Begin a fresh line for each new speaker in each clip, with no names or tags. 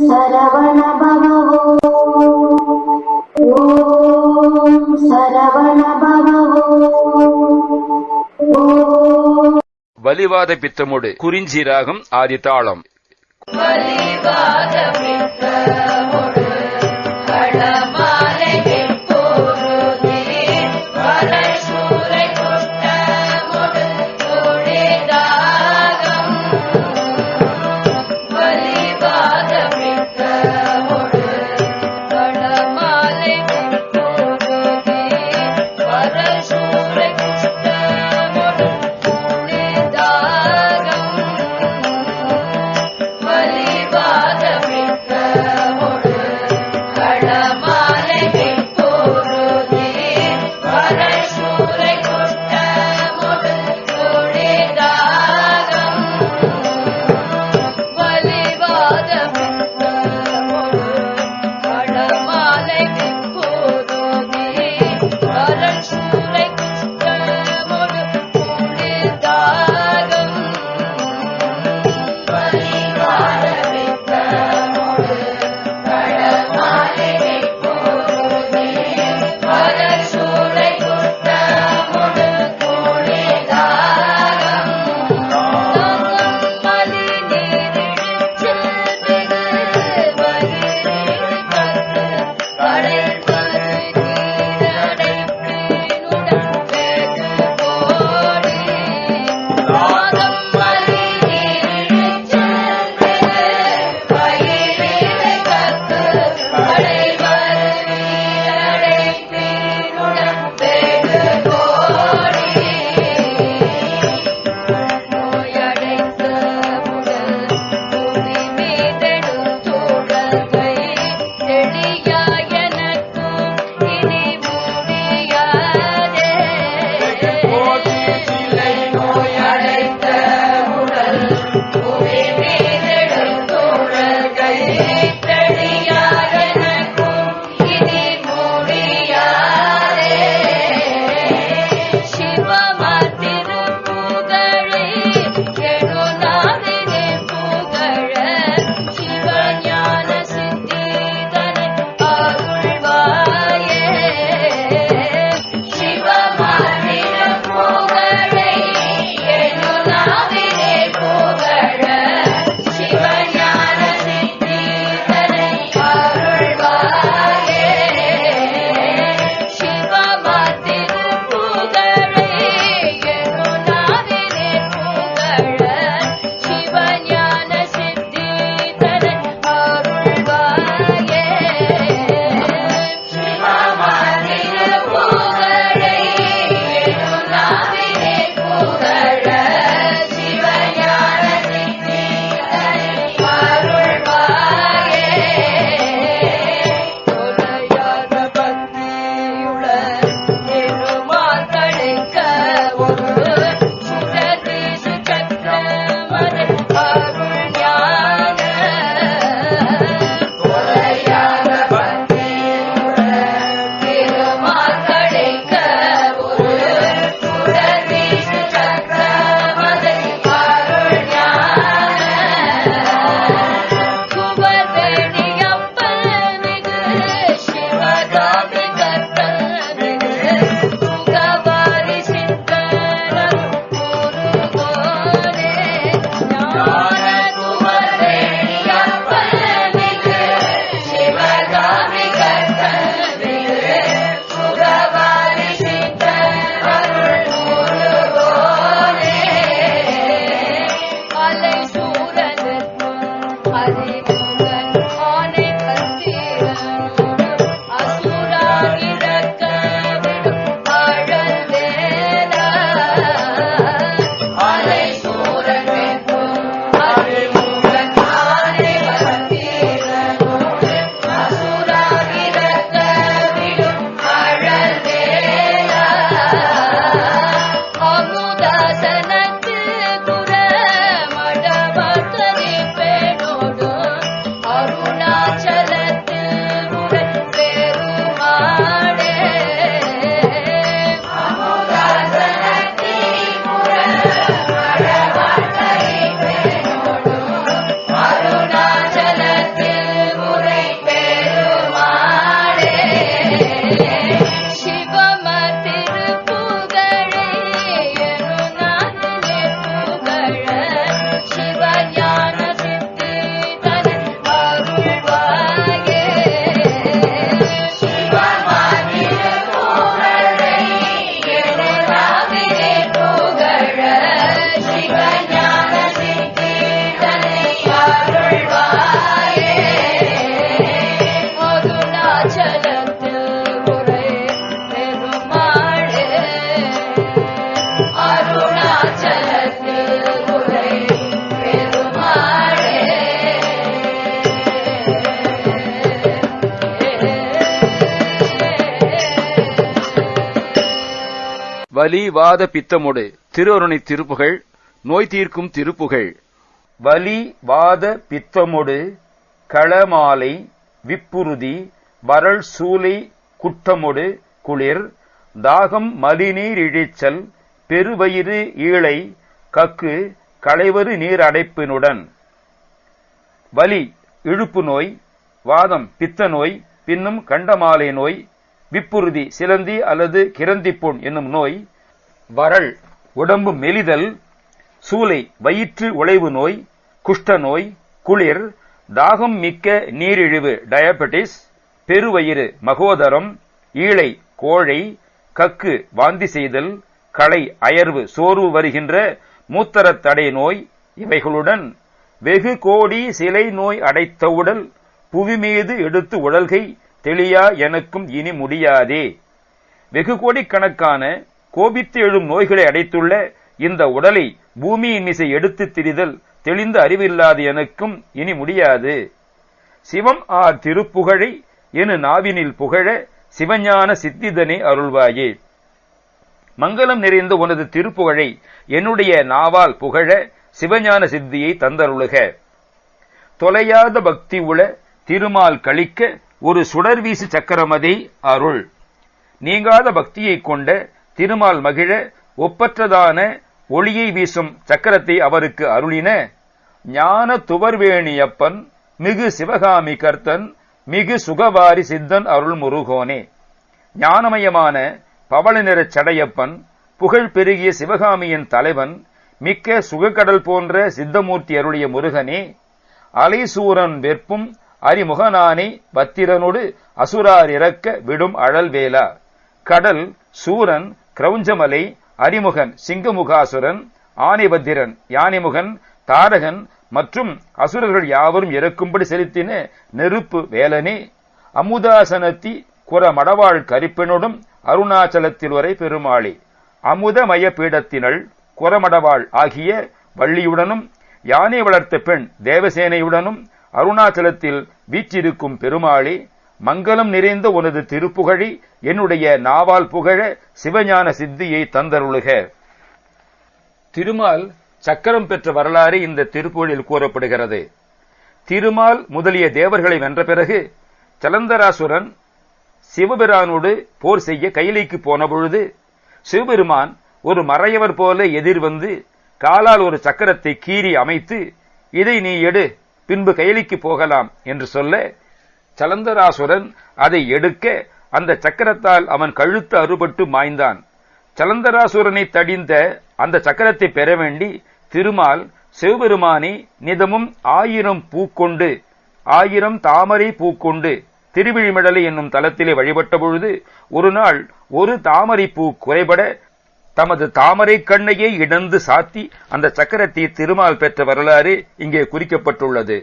சரவண பவோ ஓம் சரவண பவோ
வலிவாத பித்தமுடு குறிஞ்சி ராகம் ஆதி தாளம்.
வலிவாத பித்த
வலி வாத பித்தமொடு திருவருணை திருப்புகள் நோய் தீர்க்கும் திருப்புகள். வலி வாத பித்தமொடு களமாலை விப்புறுதி வரல் சூலை குட்டமொடு குளிர் தாகம் மலிநீர் இழிச்சல் பெருவயிறு ஈழை கக்கு களைவரு நீர் அடைப்பினுடன். வலி இழுப்பு நோய் வாதம் பித்த நோய் பின்னும் கண்டமாலை நோய் விப்புறுதி சிலந்தி அல்லது கிரந்திப்புண் என்னும் நோய் வரல் உடம்பு மெலிதல் சூலை வயிற்று உழைவு நோய் குஷ்ட நோய் குளிர் தாகம் மிக்க நீரிழிவு டயபெட்டிஸ் பெருவயிறு மகோதரம் ஈழை கோழை கக்கு வாந்தி செய்தல் களை அயர்வு சோர்வு வருகின்ற மூத்தரத் தடை நோய் இவைகளுடன் வெகு கோடி சிலை நோய் அடைத்த உடல் புவி மீது எடுத்து உடல்கை தெளியா எனக்கும் இனி முடியாதே. வெகு கோடிக்கணக்கான கோபித்து எழும் நோய்களை அடைத்துள்ள இந்த உடலை பூமியின் மிசை எடுத்து திரிதல் தெளிந்த அறிவில்லாது எனக்கும் இனி முடியாது. சிவம் ஆர் திருப்புகழை என நாவினில் புகழ சிவஞான சித்திதனை அருள்வாயே. மங்களம் நிறைந்த உனது திருப்புகழை என்னுடைய நாவால் புகழ சிவஞான சித்தியை தந்தருளுக. தொலையாத பக்தி உள திருமால் கழிக்க ஒரு சுடர்வீசு சக்கரமதை அருள். நீங்காத பக்தியை கொண்ட திருமால் மகிழ ஒப்பற்றதான ஒளியை வீசும் சக்கரத்தை அவருக்கு அருளின ஞான துவர்வேணியப்பன் மிகு சிவகாமி கர்த்தன் மிகு சுகவாரி சித்தன் அருள் முருகோனே. ஞானமயமான பவள நிறச் சடையப்பன் புகழ் பெருகிய சிவகாமியின் தலைவன் மிக்க சுகக்கடல் போன்ற சித்தமூர்த்தி அருளிய முருகனே அலைசூரன் வெற்பும் அறிமுகனானை பத்திரனோடு அசுரார் இறக்க விடும் அழல் வேலா கடல் சூரன் கிரௌஞ்சமலை அரிமுகன் சிங்கமுகாசுரன் ஆனைபத்திரன் யானைமுகன் தாரகன் மற்றும் அசுரர்கள் யாவரும் இறக்கும்படி செலுத்தின நெருப்பு வேலனே. அமுதாசனத்தி குர மடவாள் கரிப்பெனோடும் அருணாச்சலத்தில் வரை பெருமாளே. அமுதமய பீடத்தினள் குரமடவாள் ஆகிய வள்ளியுடனும் யானை வளர்த்த பெண் தேவசேனையுடனும் அருணாச்சலத்தில் வீற்றிருக்கும் பெருமாளே மங்களம் நிறைந்த உனது திருப்புகழி என்னுடைய நாவால் புகழ சிவஞான சித்தியை தந்தருளுக. திருமால் சக்கரம் பெற்ற வரலாறு இந்த திருப்புகழில் கூறப்படுகிறது. திருமால் முதலிய தேவர்களை வென்ற பிறகு சலந்தராசுரன் சிவபிரானோடு போர் செய்ய கைலைக்கு போன பொழுது சிவபெருமான் ஒரு மறையவர் போல எதிர் வந்து காலால் ஒரு சக்கரத்தை கீறி அமைத்து இதை நீ எடு பின்பு கைலிக்கு போகலாம் என்று சொல்ல சலந்தராசுரன் அதை எடுக்க அந்த சக்கரத்தால் அவன் கழுத்து அறுபட்டு மாய்ந்தான். சலந்தராசுரனை தடிந்த அந்த சக்கரத்தை பெற வேண்டி திருமால் சிவபெருமானி நிதமும் ஆயிரம் பூக்கொண்டு ஆயிரம் தாமரை பூக்கொண்டு திருவிழிமிடலை என்னும் தலத்திலே வழிபட்ட பொழுது ஒரு நாள் ஒரு தாமரை பூ குறைபட தமது தாமரை கண்ணையே இடந்து சாத்தி அந்த சக்கரத்தை திருமால் பெற்ற வரலாறு இங்கே குறிக்கப்பட்டுள்ளது.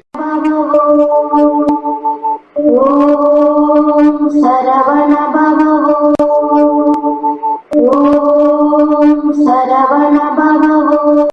சரவண